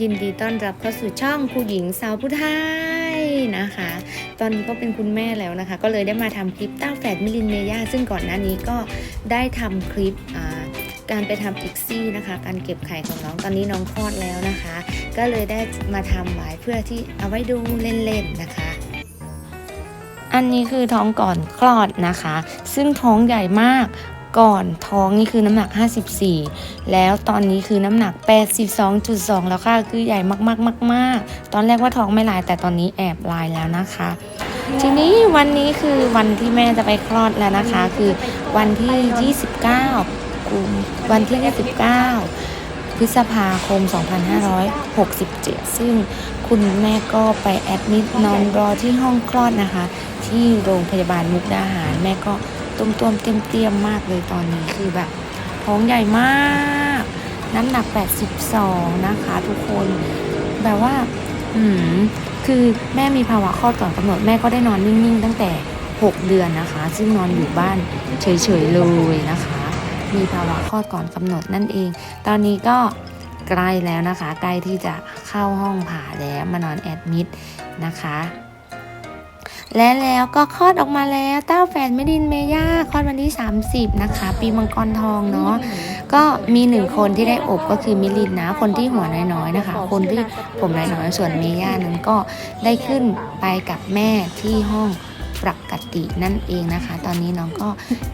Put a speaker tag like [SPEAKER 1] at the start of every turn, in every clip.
[SPEAKER 1] ยินดีต้อนรับเข้าสู่ช่องผู้หญิงสาวผู้ไทยนะคะ ตอนนี้ก็เป็นคุณแม่แล้วนะคะ ก็เลยได้มาทำคลิปต้าแฝดมิลินเมย่าซึ่งก่อนหน้านี้ก็ได้ทำคลิปการไปทำอีกซี่นะคะ การเก็บไข่ของน้องตอนนี้น้องคลอดแล้วนะคะ ก็เลยได้มาทำไว้เพื่อที่เอาไว้ดูเล่นๆนะคะอันนี้คือท้องก่อนคลอดนะคะ ซึ่งท้องใหญ่มาก ก่อนท้องนี่คือน้ำหนัก 54 แล้วตอนนี้คือน้ำหนัก 82.2 แล้วค่ะคือใหญ่มากๆมากๆ ตอนแรกว่าท้องไม่ลาย แต่ตอนนี้แอบลายแล้วนะคะ ทีนี้วันนี้คือวันที่แม่จะไปคลอดแล้วนะคะ คือวันที่ 29กุมวันที่ 29 พฤษภาคม 2567 ซึ่งคุณแม่ก็ไปแอดมิดนอนรอที่ห้องคลอดนะคะ ที่โรงพยาบาลมุกดาหารแม่ก็ ตุ้มตวมเตรียมๆมากเลยตอนนี้คือแบบท้องใหญ่มาก น้ำหนัก 82 นะคะทุกคนแบบว่า อืมคือแม่มีภาวะคลอดก่อนกำหนดแม่ก็ได้นอนนิ่งๆ ตั้งแต่ 6 เดือนนะคะ ซึ่งนอนอยู่บ้านเฉยๆเลยนะคะ มีภาวะคลอดก่อนกำหนดนั่นเอง ตอนนี้ก็ใกล้แล้วนะคะ ใกล้ที่จะเข้าห้องผ่าแล้วมานอนแอดมิดนะคะ และแล้วก็คลอดออกมาแล้วเต้าแฝดไม่ดินเมย่าคลอดวันที่ 30 นะคะ ปีมังกรทองเนาะก็มีหนึ่งคนที่ได้อบก็คือมิลินนะคนที่หัวน้อยๆนะคะ คนที่ผมน้อยๆส่วนเมย่านั้นก็ได้ขึ้นไปกับแม่ที่ห้อง ปกตินั่นเองนะคะ ตอนนี้น้องก็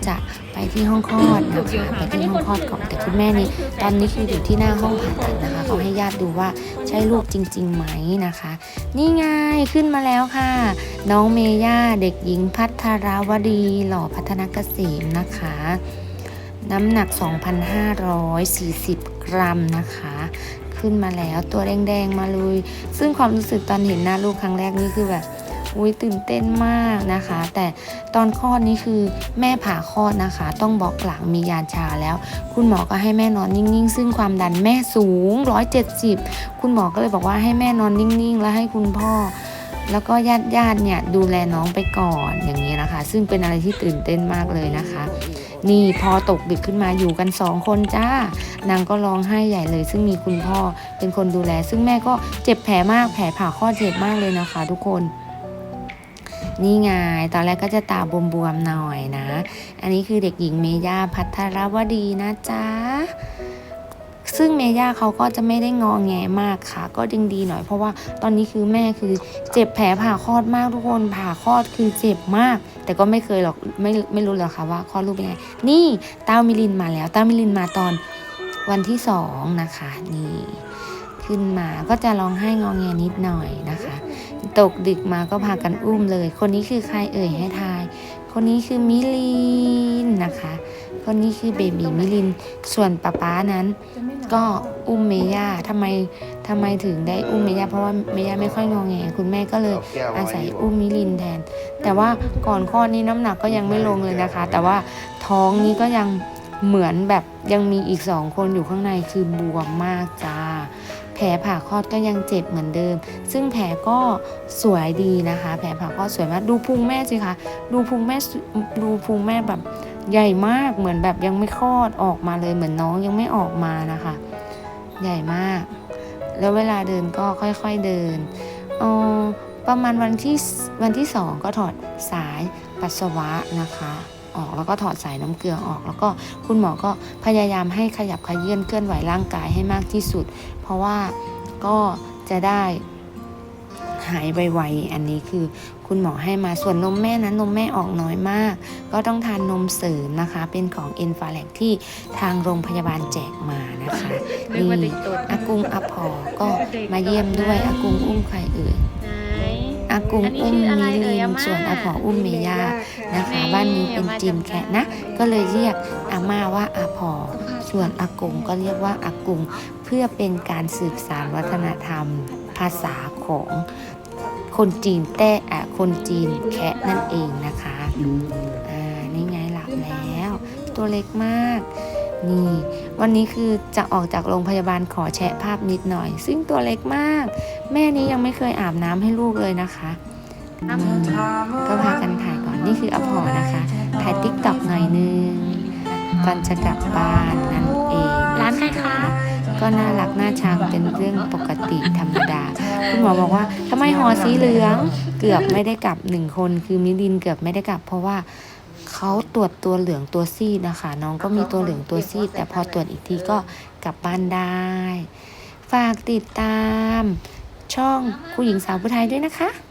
[SPEAKER 1] จะไปที่ห้องคลอดนะคะไปที่ห้องคลอดก่อนแต่คุณแม่นี่ตอนนี้คืออยู่ที่หน้าห้องผ่าตัดนะคะเขาให้ญาติดูว่าใช่ลูกจริงๆไหมนะคะ นี่ไงขึ้นมาแล้วค่ะ น้องเมย่าเด็กหญิงพัทราวดีหล่อพัฒนเกษมนะคะน้ำหนัก 2,540 กรัมนะคะ ขึ้นมาแล้วตัวแดงๆมาเลย ซึ่งความรู้สึกตอนเห็นหน้าลูกครั้งแรกนี่คือแบบ อุ้ยตื่นเต้นมากนะคะ แต่ตอนคลอดนี่คือแม่ผ่าคลอดนะคะ ต้องบอกหลังมียาชาแล้ว คุณหมอก็ให้แม่นอนนิ่งๆ ซึ่งความดันแม่สูง 170 คุณหมอก็เลยบอกว่าให้แม่นอนนิ่งๆ แล้วให้คุณพ่อแล้วก็ญาติญาติเนี่ยดูแลน้องไปก่อนอย่างนี้นะคะ ซึ่งเป็นอะไรที่ตื่นเต้นมากเลยนะคะ นี่พอตกดึกขึ้นมาอยู่กันสองคนจ้านางก็ร้องไห้ใหญ่เลย ซึ่งมีคุณพ่อเป็นคนดูแล ซึ่งแม่ก็เจ็บแผลมากแผลผ่าคลอดเจ็บมากเลยนะคะ ทุกคน นี่ไง ตอนแรกก็จะตาบวมๆหน่อยนะ อันนี้คือเด็กหญิงเมย่าพัทรวดีนะจ๊ะ ซึ่งเมย่าเขาก็จะไม่ได้งอแงมากค่ะ ก็ดึงดีหน่อย เพราะว่าตอนนี้คือแม่คือเจ็บแผลผ่าคลอดมากทุกคน ผ่าคลอดคือเจ็บมาก แต่ก็ไม่เคยหรอก ไม่ไม่รู้หรอกค่ะว่าคลอดลูกเป็นไง นี่เต้ามิลินมาแล้ว เต้ามิลินมาตอนวันที่สองนะคะ นี่ ขึ้นมาก็จะร้องไห้งอแงนิดหน่อยนะคะ ตกดึกมาก็พากันอุ้มเลย คนนี้คือใครเอ่ยให้ทาย คนนี้คือมิลินนะคะ คนนี้คือเบบีมิลิน ส่วนป๊าป๊านั้น ก็อุ้มเมย่าทำไมทำไมถึงได้อุ้มเมย่าเพราะว่าเมย่าไม่ค่อยงอแงคุณแม่ก็เลยอาศัยอุ้มมิลินแทน แต่ว่าก่อนคลอดนี้น้ำหนักก็ยังไม่ลงเลยนะคะ แต่ว่าท้องนี้ก็ยังเหมือนแบบยังมีอีกสองคนอยู่ข้างในคือบวมมากจ้าแผลผ่าคลอดก็ยังเจ็บเหมือนเดิม ซึ่งแผลก็สวยดีนะคะ แผลผ่าคลอดสวยมากดูพุงแม่สิคะดูพุงแม่ดูพุงแม่แบบใหญ่มากเหมือนแบบยังไม่คลอดออกมาเลยเหมือนน้องยังไม่ออกมานะคะ ใหญ่มาก แล้วเวลาเดินก็ค่อยๆเดินออประมาณวันที่วันที่สองก็ถอดสายปัสสาวะนะคะ ออก แล้วก็ถอดสายน้ำเกลือออก แล้วก็คุณหมอก็พยายามให้ขยับขยื่นเคลื่อนไหวร่างกายให้มากที่สุด เพราะว่าก็จะได้หายไวๆอันนี้คือคุณหมอให้มาส่วนนมแม่นั้นนมแม่ออกน้อยมาก ก็ต้องทานนมเสริมนะคะ เป็นของ e n f a l e c ที่ทางโรงพยาบาลแจกมานะคะนี่อากุงอาพอก็มาเยี่ยมด้วยอากุงอุ้มใครเอ่ย อากุงอุ้มมิลินส่วนอาพออุ้มเมย่านะคะ บ้านนี้เป็นจีนแคะนะ ก็เลยเรียกอาม่าว่าอาพอส่วนอากงก็เรียกว่าอากงเพื่อเป็นการสืบสานวัฒนธรรม ภาษาของคนจีนแต้อะคนจีนแคะนั่นเองนะคะอ่านี่ไงหลับแล้ว ตัวเล็กมาก นี่ วันนี้คือจะออกจากโรงพยาบาลขอแชะภาพนิดหน่อย ซึ่งตัวเล็กมาก แม่นี้ยังไม่เคยอาบน้ำให้ลูกเลยนะคะนี่ก็พากันถ่ายก่อนนี่คืออภอนะคะ ถ่ายติ๊กต็อกหน่อยนึงก่อนจะกลับบ้านนั่นเอง
[SPEAKER 2] ร้านใครคะ
[SPEAKER 1] ก็น่ารักน่าชังเป็นเรื่องปกติธรรมดา คุณหมอบอกว่าทำไมหอสีเหลืองเกือบไม่ได้กลับหนึ่งคน คือมิลินเกือบไม่ได้กลับ เพราะว่า เขาตรวจตัวเหลืองตัวซีดนะคะ น้องก็มีตัวเหลืองตัวซีด แต่พอตรวจอีกทีก็กลับบ้านได้ ฝากติดตามช่องผู้หญิงสาวผู้ไทยด้วยนะคะ